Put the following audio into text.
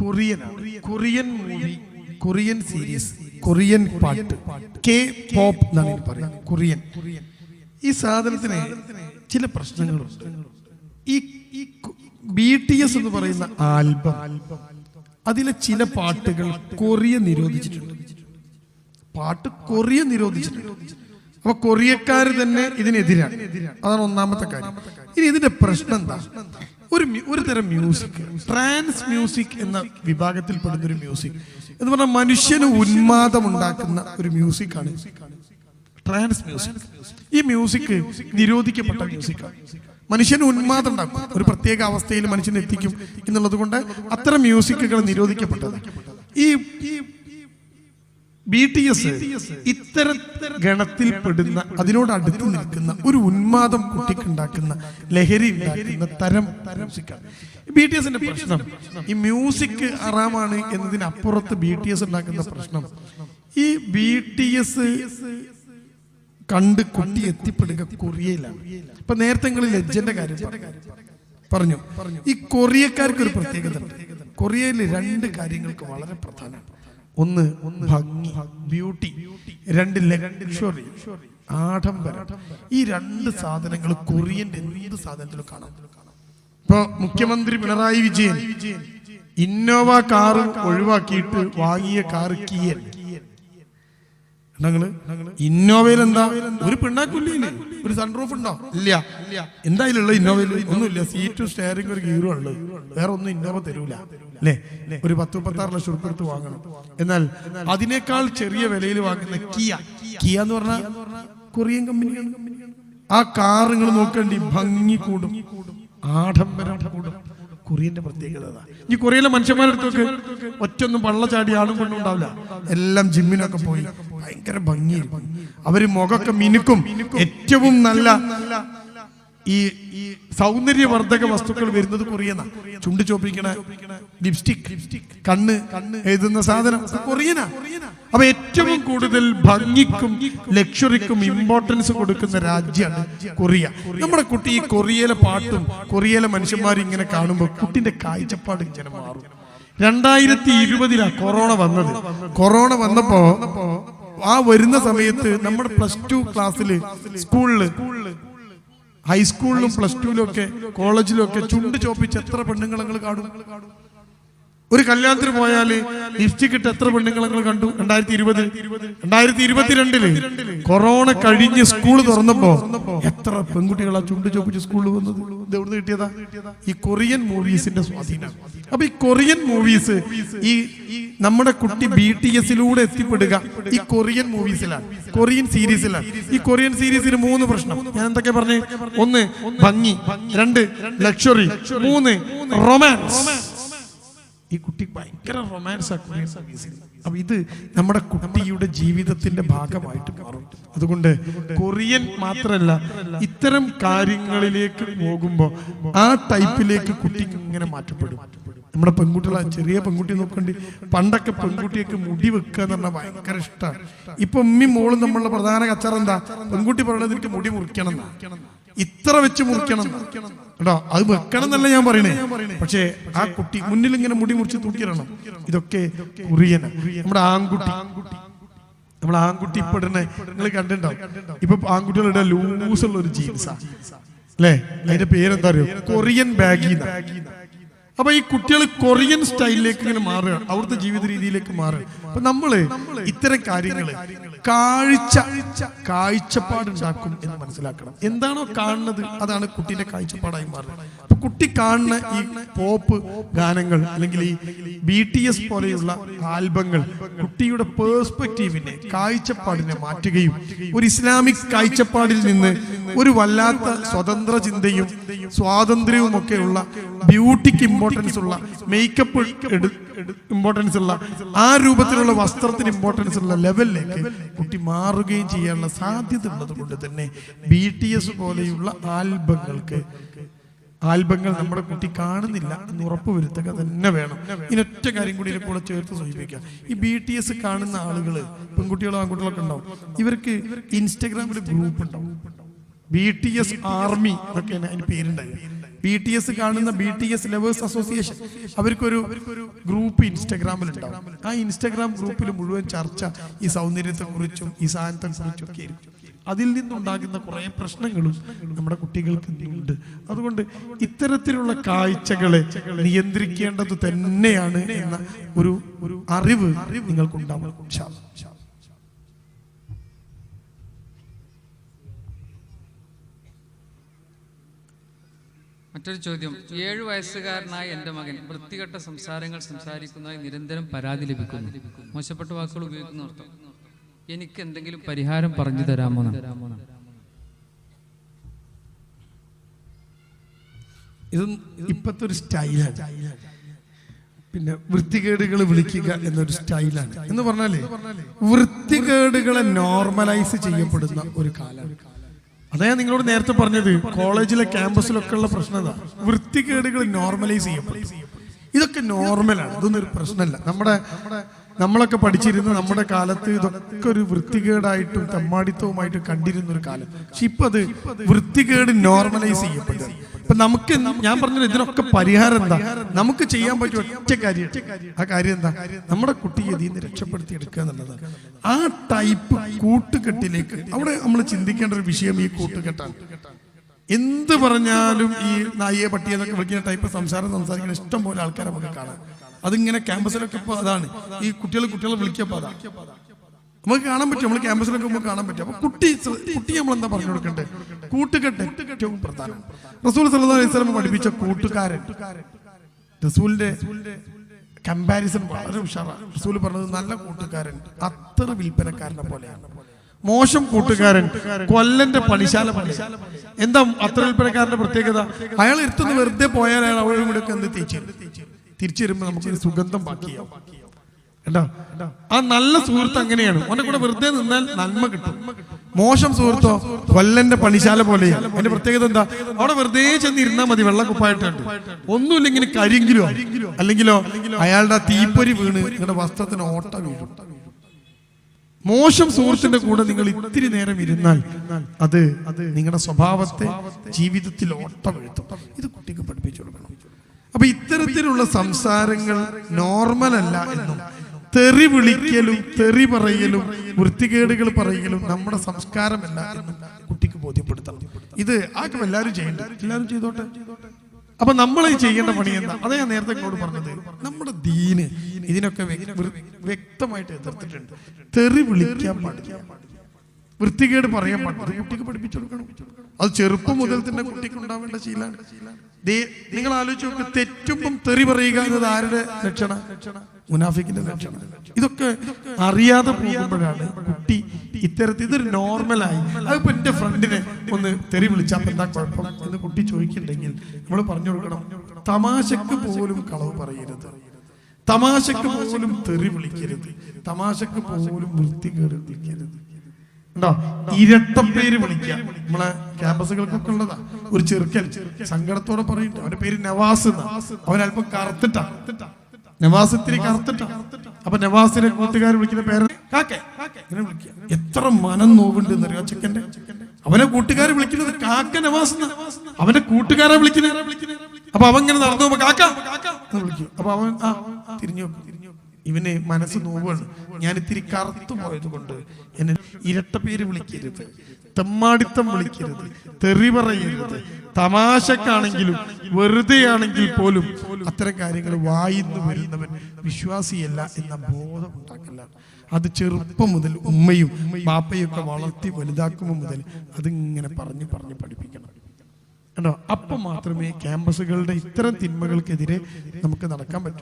കൊറിയനാണ് Korean. Movie Korean series Korean പാട്ട് K pop എന്നാണ് പറയുന്നത്. കൊറിയൻ. ഈ സാധനത്തിന് ചില പ്രശ്നങ്ങളുണ്ട്. ഈ ബി ടി എസ് എന്ന് പറയുന്ന ആൽബം അതിലെ ചില പാട്ടുകൾ കൊറിയ നിരോധിച്ചിട്ടുണ്ട്. പാട്ട് കൊറിയ നിരോധിച്ചിട്ടുണ്ട്. അപ്പൊ കൊറിയക്കാർ തന്നെ ഇതിനെതിരാണ്. അതാണ് ഒന്നാമത്തെ കാര്യം. ഇനി ഇതിന്റെ പ്രശ്നം എന്താ? ഒരു ഒരു തരം മ്യൂസിക് ട്രാൻസ് മ്യൂസിക് എന്ന വിഭാഗത്തിൽപ്പെടുന്ന ഒരു മ്യൂസിക് എന്ന് പറഞ്ഞാൽ മനുഷ്യന് ഉന്മാദം ഉണ്ടാക്കുന്ന ഒരു മ്യൂസിക്കാണ് ട്രാൻസ് മ്യൂസിക് ഈ മ്യൂസിക് നിരോധിക്കപ്പെട്ട മ്യൂസിക്കാണ് മനുഷ്യന് ഉന്മാദം ഉണ്ടാക്കും ഒരു പ്രത്യേക അവസ്ഥയിൽ മനുഷ്യനെ എത്തിക്കും എന്നുള്ളത് കൊണ്ട് അത്തരം മ്യൂസിക്കുകൾ നിരോധിക്കപ്പെട്ടത്. ഈ ബി ടി എസ് ഇത്തരം ഗണത്തിൽപ്പെടുന്ന അതിനോട് അടുത്ത് നിൽക്കുന്ന ഒരു ഉന്മാദം കുട്ടിക്കുണ്ടാക്കുന്ന ലഹരി ഉണ്ടാക്കുന്ന തരം മ്യൂസിക്കാണ് ബി ടി എസിന്റെ പ്രശ്നം ഈ മ്യൂസിക് അറാമാണ് എന്നതിനപ്പുറത്ത് ബി ടി എസ് ഉണ്ടാക്കുന്ന പ്രശ്നം ഈ ബി ടി എസ് കണ്ട് കുട്ടി എത്തിപ്പെടുക കൊറിയയിലാണ്. ഇപ്പൊ നേരത്തെ നിങ്ങൾ ലജ്ജന്റെ കാര്യം പറഞ്ഞു. പറഞ്ഞു. ഈ കൊറിയക്കാർക്ക് ഒരു പ്രത്യേകത കൊറിയയിൽ രണ്ട് കാര്യങ്ങൾക്ക് വളരെ പ്രധാനമാണ്. ഒന്ന് ഭംഗി ബ്യൂട്ടി രണ്ട് ലക്ഷറി ആഡംബരം. ഈ രണ്ട് സാധനങ്ങൾ കൊറിയന്റെ എന്ത് സാധനത്തിലും കാണാം. ഇപ്പൊ മുഖ്യമന്ത്രി പിണറായി വിജയൻ ഇന്നോവ കാറ് ഒഴിവാക്കിയിട്ട് വാങ്ങിയ കാറ് കിയൻ ഇന്നോവയിൽ എന്താ? ഒരു പിണ്ണാക്കുല്ലേ ഒരു സൺറൂഫ് ഉണ്ടോ? ഇല്ല. എന്തായാലും ഉള്ള ഇന്നോവയിൽ? ഒന്നുമില്ല. സീറ്റും സ്റ്റെയറിംഗ് ഒരു ഗീറും ഉള്ളത് വേറെ ഒന്നും ഇന്നോവ തരൂല. അല്ലേ? ഒരു പത്ത് മുപ്പത്തി ആറ് ലക്ഷം ഉറുപ്പ് എടുത്ത് വാങ്ങണം. എന്നാൽ അതിനേക്കാൾ ചെറിയ വിലയിൽ വാങ്ങുന്ന കിയ കിയ എന്ന് പറഞ്ഞാൽ കൊറിയൻ കമ്പനിയാണ് ആ കാർ നിങ്ങൾ നോക്കേണ്ടി ഭംഗി കൂടും. ആഡംബരം കൂടും. കൊറിയന്റെ പ്രത്യേകത ഈ കൊറിയയിലെ മനുഷ്യന്മാരെടുത്തൊക്കെ ഒറ്റൊന്നും പള്ള ചാടി ആളും കൊണ്ടുണ്ടാവില്ല എല്ലാം ജിമ്മിനൊക്കെ പോയി. ഭയങ്കര ഭംഗിയായിരിക്കും. അവർ മുഖമൊക്കെ മിനുക്കും. ഏറ്റവും നല്ല ഈ ഈ സൗന്ദര്യവർദ്ധക വസ്തുക്കൾ വരുന്നത് കൊറിയന. ചുണ്ട് ചോപ്പിക്കണ ലിപ്സ്റ്റിക് കണ്ണ് കണ്ണ് എഴുതുന്ന സാധനം കൊറിയന. അപ്പൊ ഏറ്റവും കൂടുതൽ ഭംഗിക്കും ലക്ഷറിക്കും ഇമ്പോർട്ടൻസ് കൊടുക്കുന്ന രാജ്യമാണ് കൊറിയ. നമ്മുടെ കുട്ടി ഈ കൊറിയയിലെ പാട്ടും കൊറിയയിലെ മനുഷ്യന്മാരും ഇങ്ങനെ കാണുമ്പോൾ കുട്ടിന്റെ കാഴ്ചപ്പാട് ഇങ്ങനെ മാറും. രണ്ടായിരത്തി ഇരുപതിലാ കൊറോണ വന്നത്. കൊറോണ വന്നപ്പോ ആ വരുന്ന സമയത്ത് നമ്മുടെ പ്ലസ് ടു ക്ലാസ്സിൽ സ്കൂളിൽ ഹൈസ്കൂളിലും പ്ലസ് ടുവിലും ഒക്കെ കോളേജിലും ഒക്കെ ചുണ്ട് ചോപ്പിച്ച് എത്ര പെണ്ണുങ്ങളെ കാണും? ഒരു കല്യാണത്തിന് പോയാൽ ലിപ്സ്റ്റിക് ഇട്ട് എത്ര പെണ്ണുങ്ങൾ നിങ്ങൾ കണ്ടു? രണ്ടായിരത്തി ഇരുപത് രണ്ടായിരത്തി ഇരുപത്തിരണ്ടിൽ കൊറോണ കഴിഞ്ഞ് സ്കൂൾ തുറന്നപ്പോ എത്ര പെൺകുട്ടികളാ ചുണ്ടു ചോപ്പിച്ച് സ്കൂളിൽ വന്നത്? എവിടുന്ന് കിട്ടിയതാ? ഈ കൊറിയൻ മൂവീസിന്റെ സ്വാധീനം. അപ്പൊ ഈ കൊറിയൻ മൂവീസ് ഈ നമ്മുടെ കുട്ടി ബി ടി എസിലൂടെ എത്തിപ്പെടുക ഈ കൊറിയൻ മൂവീസിലാണ് കൊറിയൻ സീരീസിലാണ്. ഈ കൊറിയൻ സീരീസിന് മൂന്ന് പ്രശ്നം. ഞാൻ എന്തൊക്കെ പറഞ്ഞു? ഒന്ന് ഭംഗി. രണ്ട് ലക്ഷറി. മൂന്ന് റൊമാൻസ്. ഈ കുട്ടി ഭയങ്കര റൊമാൻസ് അപ്പൊ ഇത് നമ്മുടെ കുട്ടിയുടെ ജീവിതത്തിന്റെ ഭാഗമായിട്ട് മാറും. അതുകൊണ്ട് കൊറിയൻ മാത്രല്ല ഇത്തരം കാര്യങ്ങളിലേക്ക് പോകുമ്പോൾ ആ ടൈപ്പിലേക്ക് കുട്ടി ഇങ്ങനെ മാറ്റപ്പെടും. നമ്മുടെ പെൺകുട്ടികളെ ചെറിയ പെൺകുട്ടി നോക്കണ്ടി പണ്ടൊക്കെ പെൺകുട്ടിയൊക്കെ മുടി വെക്കുക എന്ന് പറഞ്ഞാൽ ഭയങ്കര ഇഷ്ടമാണ് ഇപ്പൊ ഉമ്മി മോളും നമ്മളുടെ പ്രധാന കച്ചറ എന്താ? പെൺകുട്ടി പറയണത് എനിക്ക് മുടി മുറിക്കണം എന്നാ. ഇത്ര വെച്ച് മുറിക്കണം. കേട്ടോ അത് വെക്കണം എന്നല്ല ഞാൻ പറയണേ. പക്ഷേ ആ കുട്ടി മുന്നിൽ ഇങ്ങനെ മുടി മുറിച്ച് തൂക്കിയിടണം. ഇതൊക്കെ കുറിയന. നമ്മുടെ ആൺകുട്ടി. നമ്മൾ ആൺകുട്ടി ഇപ്പൊ ഇടണേ നിങ്ങൾ കണ്ടിട്ടുണ്ടാവും ഇപ്പൊ ആൺകുട്ടികളുടെ ഉള്ള ഒരു ജീൻസാ. അല്ലേ? അതിന്റെ പേരെന്താ അറിയോ? കൊറിയൻ ബാഗി അപ്പൊ ഈ കുട്ടികൾ കൊറിയൻ സ്റ്റൈലിലേക്ക് ഇങ്ങനെ മാറുകയാണ്. അവിടുത്തെ ജീവിത രീതിയിലേക്ക് മാറുക അപ്പൊ നമ്മൾ ഇത്തരം കാര്യങ്ങൾ കാഴ്ച കാഴ്ചപ്പാടുണ്ടാക്കും എന്ന് മനസ്സിലാക്കണം. എന്താണോ കാണുന്നത് അതാണ് കുട്ടീന്റെ കാഴ്ചപ്പാടായി മാറുന്നത്. അപ്പൊ കുട്ടി കാണുന്ന ഈ പോപ്പ് ഗാനങ്ങൾ അല്ലെങ്കിൽ ഈ ബി ടി എസ് പോലെയുള്ള ആൽബങ്ങൾ കുട്ടിയുടെ പേഴ്സ്പെക്റ്റീവിനെ കാഴ്ചപ്പാടിനെ മാറ്റുകയും ഒരു ഇസ്ലാമിക് കാഴ്ചപ്പാടിൽ നിന്ന് ഒരു വല്ലാത്ത സ്വതന്ത്ര ചിന്തയും സ്വാതന്ത്ര്യവും ഒക്കെയുള്ള ബ്യൂട്ടിക്ക് ഇമ്പോർട്ടൻസ് ഉള്ള മേക്കപ്പ് ഇമ്പോർട്ടൻസ് ഉള്ള ആ രൂപത്തിലുള്ള വസ്ത്രത്തിന് ഇമ്പോർട്ടൻസ് ഉള്ള ലെവലിലേക്ക് കുട്ടി മാറുകയും ചെയ്യാനുള്ള സാധ്യത ഉള്ളത് കൊണ്ട് തന്നെ ബി ടി എസ് പോലെയുള്ള ആൽബങ്ങൾക്ക് ആൽബങ്ങൾ നമ്മുടെ കുട്ടി കാണുന്നില്ല എന്ന് ഉറപ്പുവരുത്തുക തന്നെ വേണം. ഇതിനൊറ്റ കാര്യം കൂടി ഇതിനെ കൂടെ ചേർത്ത് സൂചിപ്പിക്കാം. ഈ ബി ടി എസ് കാണുന്ന ആളുകൾ പെൺകുട്ടികളോ ആൺകുട്ടികളൊക്കെ ഉണ്ടാവും. ഇവർക്ക് ഇൻസ്റ്റാഗ്രാമിൽ ഗ്രൂപ്പ് ഉണ്ടാവും. ബി ടി എസ് ആർമി എന്നൊക്കെയാണ് അതിന് പേരുണ്ടായത് ബി ടി എസ് കാണുന്ന B T S lovers association അവർക്കൊരു ഗ്രൂപ്പ് ഇൻസ്റ്റാഗ്രാമിൽ ഉണ്ടാവും ആ ഇൻസ്റ്റാഗ്രാം ഗ്രൂപ്പിൽ മുഴുവൻ ചർച്ച ഈ സൗന്ദര്യത്തെ കുറിച്ചും ഈ സാധനത്തെ കുറിച്ചും ഒക്കെ ആയിരിക്കും. അതിൽ നിന്നുണ്ടാകുന്ന കുറേ പ്രശ്നങ്ങളും നമ്മുടെ കുട്ടികൾക്ക് ഉണ്ട് അതുകൊണ്ട് ഇത്തരത്തിലുള്ള കാഴ്ചകളെ നിയന്ത്രിക്കേണ്ടത് തന്നെയാണ് എന്ന ഒരു ഒരു അറിവ് നിങ്ങൾക്കുണ്ടാവണം അല്ലാ. മറ്റൊരു ചോദ്യം. ഏഴ് വയസ്സുകാരനായ എന്റെ മകൻ വൃത്തികെട്ട സംസാരങ്ങൾ സംസാരിക്കുന്നതായി നിരന്തരം പരാതി ലഭിക്കുന്നു. മോശപ്പെട്ട വാക്കുകൾ ഉപയോഗിക്കുന്ന അർത്ഥം. എനിക്ക് എന്തെങ്കിലും പരിഹാരം പറഞ്ഞു തരാമോ ഇതും ഇപ്പത്തെ ഒരു സ്റ്റൈലാണ്. പിന്നെ വൃത്തികേടുകൾ വിളിക്കുക എന്നൊരു സ്റ്റൈലാണ്. എന്ന് പറഞ്ഞാലേ വൃത്തികേടുകളെ നോർമലൈസ് ചെയ്യപ്പെടുന്ന ഒരു കാലം അതാ ഞാൻ നിങ്ങളോട് നേരത്തെ പറഞ്ഞത് കോളേജിലെ ക്യാമ്പസിലൊക്കെ ഉള്ള പ്രശ്നം എന്താ വൃത്തികേടുകൾ നോർമലൈസ് ചെയ്യപ്പെടും. ഇതൊക്കെ നോർമലാണ് ഇതൊന്നും ഒരു പ്രശ്നമല്ല. നമ്മുടെ നമ്മളൊക്കെ പഠിച്ചിരുന്ന നമ്മുടെ കാലത്ത് ഇതൊക്കെ ഒരു വൃത്തികേടായിട്ടും തെമ്മാടിത്തവുമായിട്ട് കണ്ടിരുന്ന ഒരു കാലം. പക്ഷെ ഇപ്പൊ അത് വൃത്തികേട് നോർമലൈസ് ചെയ്യപ്പെട്ടു ഇപ്പൊ നമുക്ക് ഞാൻ പറഞ്ഞത് ഇതിനൊക്കെ പരിഹാരം എന്താ? നമുക്ക് ചെയ്യാൻ പറ്റിയ ഒറ്റ കാര്യം. ആ കാര്യം എന്താ? നമ്മുടെ കുട്ടിയെ ഇതിൽ നിന്ന് രക്ഷപ്പെടുത്തി എടുക്കുക എന്നുള്ളതാണ്. ആ ടൈപ്പ് കൂട്ടുകെട്ടിലേക്ക് അവിടെ നമ്മൾ ചിന്തിക്കേണ്ട ഒരു വിഷയം ഈ കൂട്ടുകെട്ടാണ്. എന്ത് പറഞ്ഞാലും ഈ നായിയെ പട്ടിയെന്നൊക്കെ വിളിക്കുന്ന ടൈപ്പ് സംസാരം സംസാരിക്കുന്ന ഇഷ്ടം പോലെ ആൾക്കാരെ നമുക്ക് കാണാം. അതിങ്ങനെ ക്യാമ്പസിലൊക്കെ ഇപ്പൊ അതാണ്. ഈ കുട്ടികൾ കുട്ടികളെ വിളിക്കപ്പോ അതാണ് നമുക്ക് കാണാൻ പറ്റും. നമ്മൾ ക്യാമ്പസിലൊക്കെ നമുക്ക് കാണാൻ പറ്റും. അപ്പൊ കുട്ടി കുട്ടി നമ്മൾ എന്താ പറഞ്ഞു കൊടുക്കണ്ടേ? കൂട്ടുകെട്ട് ഏറ്റവും പ്രധാനം. റസൂൽ സല്ലല്ലാഹു അലൈഹി വസല്ലം പഠിപ്പിച്ച കൂട്ടുകാരൻ. റസൂലിന്റെ കമ്പാരിസൺ വളരെ ഉഷാറാണ് റസൂൽ പറഞ്ഞത് നല്ല കൂട്ടുകാരൻ. അത്ര വിൽപ്പനക്കാരനെ പോലെയാണ്. മോശം കൂട്ടുകാരൻ കൊല്ലന്റെ പണിശാല പണിശാല എന്താ അത്ര വിൽപ്പനക്കാരന്റെ പ്രത്യേകത? അയാൾ എടുത്തുനിന്ന് വെറുതെ പോയാൽ അയാൾ അവിടെ കൂടെ എന്ത് തിരിച്ചു തിരിച്ചു വരുമ്പോൾ നമുക്ക് സുഗന്ധം ബാക്കിയാവും കേട്ടോ ആ നല്ല സുഹൃത്ത് അങ്ങനെയാണ്. ഓനെ കൂടെ വെറുതെ നിന്നാൽ നന്മ കിട്ടും. മോശം സുഹൃത്തോ കൊല്ലന്റെ പണിശാല പോലെയാണ് അതിന്റെ പ്രത്യേകത എന്താ? അവിടെ വെറുതെ ചെന്ന് മതി വെള്ളക്കുപ്പായിട്ടുണ്ട് ഇങ്ങനെ കരിങ്കിലോ അല്ലെങ്കിലോ അയാളുടെ തീപ്പൊരി വീണ് നിങ്ങളുടെ വസ്ത്രത്തിന് ഓട്ട വീഴും. മോശം സുഹൃത്തിന്റെ കൂടെ നിങ്ങൾ ഇത്തിരി നേരം ഇരുന്നാൽ അത് നിങ്ങളുടെ സ്വഭാവത്തെ ജീവിതത്തിൽ ഓട്ടം എഴുത്തും ഇത് കുട്ടിക്ക് പഠിപ്പിച്ചു കൊടുക്കണം. അപ്പൊ ഇത്തരത്തിലുള്ള സംസാരങ്ങൾ നോർമൽ അല്ല എന്നും. തെറി വിളിക്കലും തെറി പറയലും വൃത്തികേടുകൾ പറയലും നമ്മുടെ സംസ്കാരമല്ല എന്നും കുട്ടിക്ക് ബോധ്യപ്പെടുത്തണം. ഇത് ആക്കും എല്ലാവരും ചെയ്യണ്ട? എല്ലാവരും ചെയ്തോട്ടെ? അപ്പൊ നമ്മൾ ചെയ്യേണ്ട പണി എന്താ? അതാ ഞാൻ നേരത്തെ ഇങ്ങോട്ട് പറഞ്ഞത്. നമ്മുടെ ദീന് ഇതിനൊക്കെ വ്യക്തമായിട്ട് എതിർത്തിട്ടുണ്ട്. തെറി വിളിക്കാൻ പാടില്ല. വൃത്തികേട് പറയാൻ പാടില്ല. കുട്ടിക്ക് പഠിപ്പിച്ചു കൊടുക്കണം. അത് ചെറുപ്പം മുതൽ തന്നെ കുട്ടിക്ക് ഉണ്ടാവേണ്ട ശീലാണ് നിങ്ങൾ ആലോചിച്ച് നോക്ക് തെറ്റുമ്പം തെറി പറയുക എന്നത് ആരുടെ ലക്ഷണ? മുനാഫിക്കിന്റെ ലക്ഷണം. ഇതൊക്കെ അറിയാതെ പോകുമ്പോഴാണ് കുട്ടി ഇത്തരത്തിൽ ഇതൊരു നോർമലായി. അതിപ്പോ എന്റെ ഫ്രണ്ടിനെ ഒന്ന് തെറി വിളിച്ചാൽ എന്താ കുഴപ്പം എന്ന് കുട്ടി ചോദിക്കുന്നുണ്ടെങ്കിൽ നമ്മൾ പറഞ്ഞു കൊടുക്കണം തമാശക്ക് പോലും കളവ് പറയരുത്. തമാശക്ക് പോലും തെറി വിളിക്കരുത്. തമാശക്ക് പോലും വൃത്തികേട് വിളിക്കരുത് ഉണ്ടോ? ഇരട്ട പേര് വിളിക്കുക. നമ്മളെ ക്യാമ്പസുകൾക്കൊക്കെ ഉള്ളതാ. ഒരു ചെറുക്കൻ സങ്കടത്തോടെ പറയുന്നുണ്ട് അവന്റെ പേര് നവാസ് അവനല്പം കറുത്തിട്ടാ. നവാസ് ഇത്തിരി കറുത്തിട്ടാ. അപ്പൊ നവാസിനെ കൂട്ടുകാർ വിളിക്കുന്ന പേര് എത്ര മനം നോവുണ്ട് എന്നറിയോ ചെക്കന്റെ അവനെ കൂട്ടുകാർ വിളിക്കുന്നത് കാക്ക നവാസ്. അവന്റെ കൂട്ടുകാരെ വിളിക്കുന്ന അപ്പൊ അവൻ ഇങ്ങനെ നടന്നു കാക്ക വിളിക്കും. അപ്പൊ അവൻ ആ തിരിഞ്ഞു നോക്കും. ഇവന് മനസ്സ് നോവാണ് ഞാൻ ഇത്തിരി കറുത്തു പോയത് കൊണ്ട് എന്നെ ഇരട്ട പേര് വിളിക്കരുത്. തെമ്മാടിത്തം വിളിക്കരുത്. തെറി പറയരുത്. തമാശക്കാണെങ്കിലും വെറുതെ ആണെങ്കിൽ പോലും അത്തരം കാര്യങ്ങൾ വായിന്ന് വരുന്നവൻ വിശ്വാസിയല്ല എന്ന ബോധം ഉണ്ടാക്കില്ല അത് ചെറുപ്പം മുതൽ ഉമ്മയും പാപ്പയും ഒക്കെ വളർത്തി വലുതാക്കുമ്പോൾ മുതൽ അതിങ്ങനെ പറഞ്ഞ് പറഞ്ഞ് പഠിപ്പിക്കണം. കേട്ടോ അപ്പം മാത്രമേ ക്യാമ്പസുകളുടെ ഇത്തരം തിന്മകൾക്കെതിരെ നമുക്ക് നടക്കാൻ